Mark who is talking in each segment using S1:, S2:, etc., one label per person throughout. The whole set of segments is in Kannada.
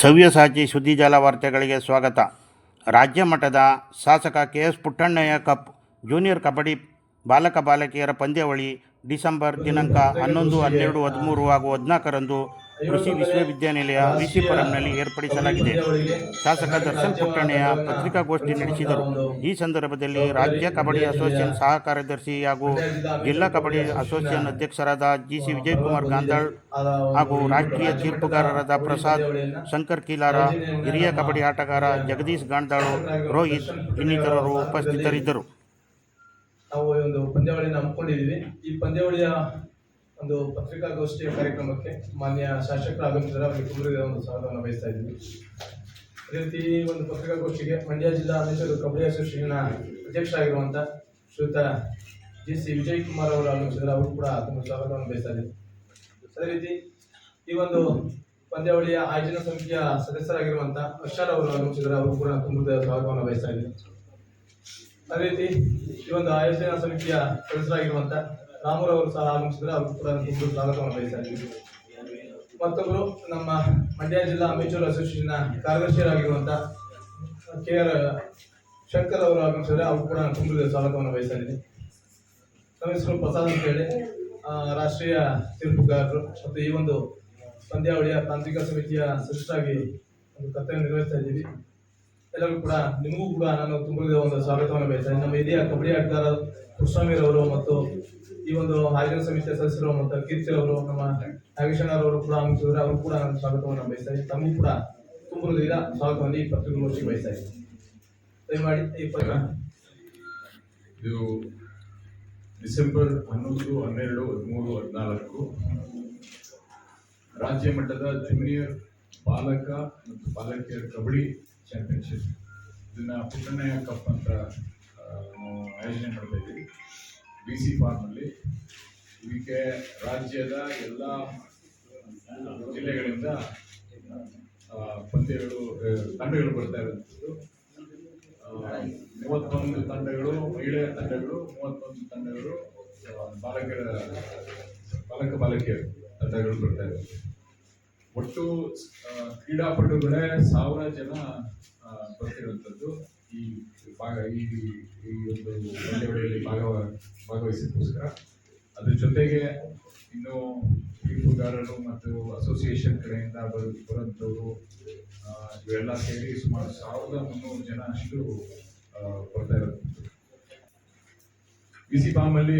S1: ಸವ್ಯಸಾಚಿ ಸುದ್ದಿಜಾಲ ವಾರ್ತೆಗಳಿಗೆ ಸ್ವಾಗತ. ರಾಜ್ಯ ಮಟ್ಟದ ಶಾಸಕ K S Puttannaiah cup, junior kabaddi ಬಾಲಕ ಬಾಲಕಿಯರ ಪಂದ್ಯಾವಳಿ ಡಿಸೆಂಬರ್ ದಿನಾಂಕ ಹನ್ನೊಂದು, ಹನ್ನೆರಡು, ಹದಿಮೂರು ಹಾಗೂ ಹದಿನಾಲ್ಕರಂದು ಕೃಷಿ ವಿಶ್ವವಿದ್ಯಾನಿಲಯ ವಿಶಿಪುರಂನಲ್ಲಿ ಏರ್ಪಡಿಸಲಾಗಿದೆ. ಶಾಸಕ ದರ್ಶನ್ ಪುಟ್ಟಣ್ಣಯ್ಯ ಪತ್ರಿಕಾಗೋಷ್ಠಿ ನಡೆಸಿದರು. ಈ ಸಂದರ್ಭದಲ್ಲಿ ರಾಜ್ಯ ಕಬಡ್ಡಿ ಅಸೋಸಿಯೇಷನ್ ಸಹ ಕಾರ್ಯದರ್ಶಿ ಹಾಗೂ ಜಿಲ್ಲಾ ಕಬಡ್ಡಿ ಅಸೋಸಿಯೇಷನ್ ಅಧ್ಯಕ್ಷರಾದ ಜಿ ಸಿ ವಿಜಯಕುಮಾರ್ ಗಾಂಧಾಳ್ ಹಾಗೂ ರಾಷ್ಟ್ರೀಯ ತೀರ್ಪುಗಾರರಾದ ಪ್ರಸಾದ್ ಶಂಕರ್ ಕೀಲಾರ, ಹಿರಿಯ ಕಬಡ್ಡಿ ಆಟಗಾರ ಜಗದೀಶ್ ಗಾಂಧಾಳು, ರೋಹಿತ್ ಇನ್ನಿತರರು ಉಪಸ್ಥಿತರಿದ್ದರು.
S2: ನಾವು ಒಂದು ಪಂದ್ಯಾವಳಿಯನ್ನು ಹಮ್ಮಿಕೊಂಡಿದ್ದೀವಿ. ಈ ಪಂದ್ಯಾವಳಿಯ ಒಂದು ಪತ್ರಿಕಾಗೋಷ್ಠಿಯ ಕಾರ್ಯಕ್ರಮಕ್ಕೆ ಮಾನ್ಯ ಶಾಸಕರು ಆಗಮಿಸಿದರೆ ಅವರಿಗೆ ಕುಂಬರಿಗೆ ಒಂದು ಸ್ವಾಗತವನ್ನು ಬಯಸ್ತಾ ಇದ್ದೀವಿ ಅದೇ ರೀತಿ ಒಂದು ಪತ್ರಿಕಾಗೋಷ್ಠಿಗೆ ಮಂಡ್ಯ ಜಿಲ್ಲಾ ಅಧ್ಯಕ್ಷರು ಕಬಡ್ಡಿ ಅಸೋಸಿಯೇಷನ್ನ ಅಧ್ಯಕ್ಷರಾಗಿರುವಂಥ ಶ್ರೀಯುತ ಜಿ ಸಿ ವಿಜಯ್ ಕುಮಾರ್ ಅವರು ಆಗಮಿಸಿದರೆ ಅವರು ಕೂಡ ತುಂಬ ಸ್ವಾಗತವನ್ನು ಬಯಸ್ತಾ ಇದ್ದೀವಿ ಅದೇ ರೀತಿ ಈ ಒಂದು ಪಂದ್ಯಾವಳಿಯ ಆಯೋಜನಾ ಸಮಿತಿಯ ಸದಸ್ಯರಾಗಿರುವಂಥ ಹರ್ಷಾರ್ ಅವರು ಆಗಮಿಸಿದರೆ ಅವರು ಕೂಡ ತುಂಬ ಸ್ವಾಗತವನ್ನು ಬಯಸ್ತಾ ಇದ್ದೀವಿ ಅದೇ ರೀತಿ ಈ ಒಂದು ಆಯೋಜನಾ ಸಮಿತಿಯ ಸದಸ್ಯರಾಗಿರುವಂತ ರಾಮೂರ್ ಅವರು ಸಹ ಆಗಮಿಸಿದ್ರೆ ಅವರು ಕೂಡ ತುಂಬ ಸ್ವಾಗತವನ್ನು ಬಯಸ್ತಾ ಇದ್ದೀವಿ. ಮತ್ತೊಬ್ಬರು ನಮ್ಮ ಮಂಡ್ಯ ಜಿಲ್ಲಾ ಅಮೇಚೂರ್ ಅಸೋಸಿಯೇಷನ್ ಕಾರ್ಯದರ್ಶಿಯರಾಗಿರುವಂತ ಕೆ ಆರ್ ಶಂಕರ್ ಅವರು ಆಗಮಿಸಿದ್ರೆ ಅವರು ಕೂಡ ತುಂಬ ಸ್ವಾಗತವನ್ನು ಬಯಸ್ತಾ ಇದ್ದೀನಿ ನಮ್ಮ ಹೆಸರು ಪ್ರಸಾದ್ ಅಂತ ರಾಷ್ಟ್ರೀಯ ತೀರ್ಪುಗಾರರು ಮತ್ತು ಈ ಒಂದು ಪಂದ್ಯಾವಳಿಯ ತಾಂತ್ರಿಕ ಸಮಿತಿಯ ಸದಸ್ಯರಾಗಿ ಒಂದು ಕರ್ತವ್ಯ ನಿರ್ವಹಿಸ್ತಾ ಇದ್ದೀವಿ. ಎಲ್ಲರೂ ಕೂಡ, ನಿಮಗೂ ಕೂಡ ನಾನು ತುಂಬ ಒಂದು ಸ್ವಾಗತವನ್ನು ಬಯಸ್ತೇನೆ ನಮ್ಮ ಹಿರಿಯ ಕಬಡ್ಡಿ ಆಟಗಾರ ಕುಸ್ವಾಮಿರವರು ಮತ್ತು ಈ ಒಂದು ಆಯೋಜನ ಸಮಿತಿಯ ಸದಸ್ಯರು ಮತ್ತು ಕೀರ್ತಿ ಅವರು, ನಮ್ಮ ನಾಗೇಶಣ್ಣರವರು ಕೂಡ ಆಗಮಿಸಿದ್ರೆ ಅವರು ಕೂಡ ನಾನು ಸ್ವಾಗತವನ್ನು ಬಯಸ್ತಾ ತಮಗೂ ಕೂಡ ತುಂಬ ಹೃದಯದ ಸ್ವಾಗತವನ್ನು ಈ ಪತ್ರಿಕಾಗೋಷ್ಠಿಗೆ ಬಯಸ್ತಾ ಇದ್ದೀನಿ. ದಯಮಾಡಿ ಈ ಪತ್ರ.
S3: ಇದು ಡಿಸೆಂಬರ್ ಹನ್ನೊಂದು, ಹನ್ನೆರಡು, ಹದಿಮೂರು, ಹದಿನಾಲ್ಕು. ರಾಜ್ಯ ಮಟ್ಟದ ಜೂನಿಯರ್ ಬಾಲಕ ಮತ್ತು ಬಾಲಕಿಯರ ಕಬಡ್ಡಿ ಚಾಂಪಿಯನ್ಶಿಪ್ ಇದನ್ನ ಪುಟ್ಟಣ್ಣಯ್ಯ ಕಪ್ ಅಂತ ಆಯೋಜನೆ ಮಾಡ್ತಾ ಇದ್ದೀವಿ. ಬಿ ಸಿ ಫಾರ್ಮಲ್ಲಿ ಇದಕ್ಕೆ ರಾಜ್ಯದ ಎಲ್ಲ ಜಿಲ್ಲೆಗಳಿಂದ ಪಂದ್ಯಗಳು ತಂಡಗಳು ಬರ್ತಾ ಇರುವಂಥದ್ದು. ಮೂವತ್ತೊಂದು ತಂಡಗಳು ಮಹಿಳೆಯರ ತಂಡಗಳು, ಮೂವತ್ತೊಂದು ತಂಡಗಳು ಬಾಲಕರ ಬಾಲಕ, ಬಾಲಕಿಯರು ತಂಡಗಳು ಬರ್ತಾ ಇದ್ದಾರೆ ಒಟ್ಟು ಕ್ರೀಡಾಪಟುಗಳೇ ಸಾವಿರ ಜನ ಬರ್ತಿರುವಂಥದ್ದು. ಈ ಭಾಗ, ಈ ಈ ಒಂದು ಪಂದ್ಯಾವಳಿಯಲ್ಲಿ ಭಾಗವ ಭಾಗವಹಿಸೋಕ್ಕೋಸ್ಕರ ಅದ್ರ ಜೊತೆಗೆ ಇನ್ನು ತೀರ್ಪುಗಾರರು ಮತ್ತು ಅಸೋಸಿಯೇಷನ್ ಕಡೆಯಿಂದ ಬರು, ಬರುವಂಥವ್ರು ಇವೆಲ್ಲ ಸೇರಿ ಸುಮಾರು ಸಾವಿರದ ಮುನ್ನೂರು ಜನ ಅಷ್ಟು ಬರ್ತಾ ಇರೋದು ಬಿಸಿ ಬಾಮಲ್ಲಿ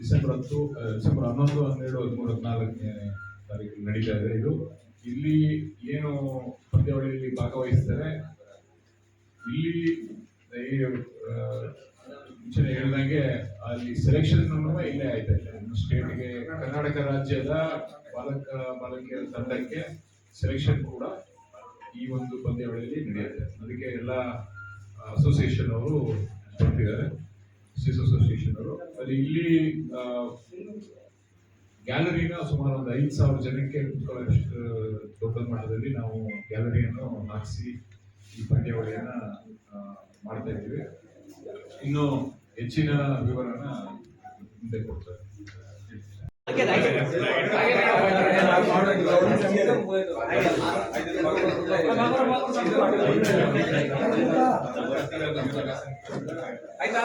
S3: ಡಿಸೆಂಬರ್ ಹತ್ತು ಡಿಸೆಂಬರ್ ಹನ್ನೊಂದು, ಹನ್ನೆರಡು, ಹದಿಮೂರು, ಹದಿನಾಲ್ಕನೇ ತಾರೀಕು ನಡೀತಾ ಇದೆ. ಇದು ಇಲ್ಲಿ ಏನು ಪಂದ್ಯಾವಳಿಯಲ್ಲಿ ಭಾಗವಹಿಸ್ತಾರೆ? ಇಲ್ಲಿ ಈ, ಮುಂಚೆ ಹೇಳ್ದಂಗೆ ಅಲ್ಲಿ ಸೆಲೆಕ್ಷನ್ ಇಲ್ಲೇ ಆಯ್ತಾ ಸ್ಟೇಟ್ಗೆ ಕರ್ನಾಟಕ ರಾಜ್ಯದ ಬಾಲಕ ಬಾಲಕಿಯರ ತಂಡಕ್ಕೆ ಸೆಲೆಕ್ಷನ್ ಕೂಡ ಈ ಒಂದು ಪಂದ್ಯಾವಳಿಯಲ್ಲಿ ನಡೆಯುತ್ತೆ. ಅದಕ್ಕೆ ಎಲ್ಲ ಅಸೋಸಿಯೇಷನ್ ಅವರು ಬರ್ತಿದ್ದಾರೆ ಸಿಸ್ ಅಸೋಸಿಯೇಷನ್ ಅವರು. ಅಲ್ಲಿ ಇಲ್ಲಿ ಗ್ಯಾಲರಿನ ಸುಮಾರು ಒಂದು ಐದು ಸಾವಿರ ಜನಕ್ಕೆ ಕುತ್ಕೊಳ್ಳೋಷ್ಟು ದೊಡ್ಡ ಮಟ್ಟದಲ್ಲಿ ನಾವು ಗ್ಯಾಲರಿಯನ್ನು ಹಾಕಿಸಿ ಈ ಪಂದ್ಯಾವಳಿಯನ್ನ ಮಾಡ್ತಾ ಇದ್ದೀವಿ. ಇನ್ನು ಹೆಚ್ಚಿನ ವಿವರನ ಮುಂದೆ ಕೊಡ್ತಾರೆ
S2: ಆಯ್ತಾ?